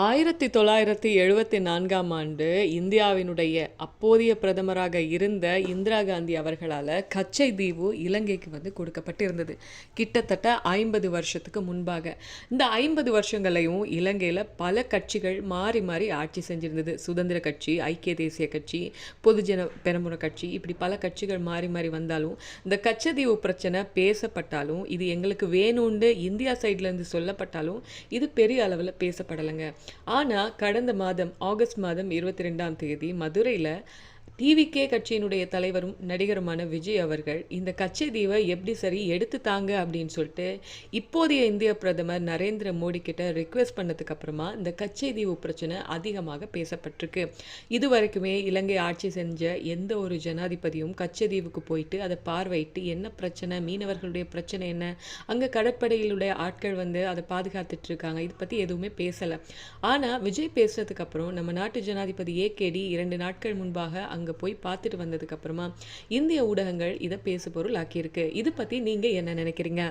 ஆயிரத்தி தொள்ளாயிரத்தி எழுபத்தி நான்காம் ஆண்டு இந்தியாவினுடைய அப்போதைய பிரதமராக இருந்த இந்திரா காந்தி அவர்களால் கச்சை தீவு இலங்கைக்கு வந்து கொடுக்கப்பட்டிருந்தது. கிட்டத்தட்ட ஐம்பது வருஷத்துக்கு முன்பாக. இந்த ஐம்பது வருஷங்களையும் இலங்கையில் பல கட்சிகள் மாறி மாறி ஆட்சி செஞ்சிருந்தது. சுதந்திர கட்சி ஐக்கிய தேசிய கட்சி பொதுஜன பெரம்புற கட்சி இப்படி பல கட்சிகள் மாறி மாறி வந்தாலும் இந்த கச்சதீவு பிரச்சனை பேசப்பட்டாலும் இது எங்களுக்கு வேணும்னு இந்தியா சைட்லேருந்து சொல்லப்பட்டாலும் இது பெரிய அளவில் பேசப்படலைங்க. ஆனால் கடந்த மாதம் ஆகஸ்ட் மாதம் இருபத்தி ரெண்டாம் தேதி மதுரையில் டிவிகே கட்சியினுடைய தலைவரும் நடிகருமான விஜய் அவர்கள் இந்த கச்சை தீவை எப்படி சரி எடுத்து தாங்க அப்படின்னு சொல்லிட்டு இப்போதைய இந்திய பிரதமர் நரேந்திர மோடி கிட்ட ரிக்வெஸ்ட் பண்ணதுக்கு அப்புறமா இந்த தீவு பிரச்சனை அதிகமாக பேசப்பட்டிருக்கு. இது வரைக்குமே இலங்கை ஆட்சி செஞ்ச எந்த ஒரு ஜனாதிபதியும் கச்சை தீவுக்கு போயிட்டு அதை பார்வையிட்டு என்ன பிரச்சனை மீனவர்களுடைய பிரச்சனை என்ன அங்கே கடற்படையிலுடைய ஆட்கள் வந்து அதை பாதுகாத்துட்டு இருக்காங்க இதை பற்றி எதுவுமே பேசலை. ஆனால் விஜய் பேசுனதுக்கு அப்புறம் நம்ம நாட்டு ஜனாதிபதி ஏகேடி இரண்டு நாட்கள் முன்பாக அங்கே போய் பார்த்துட்டு வந்ததுக்கு அப்புறமா இந்திய ஊடகங்கள் இதை பேசு பொருள் ஆக்கியிருக்கு இது பற்றி நீங்கள் என்ன நினைக்கிறீங்க?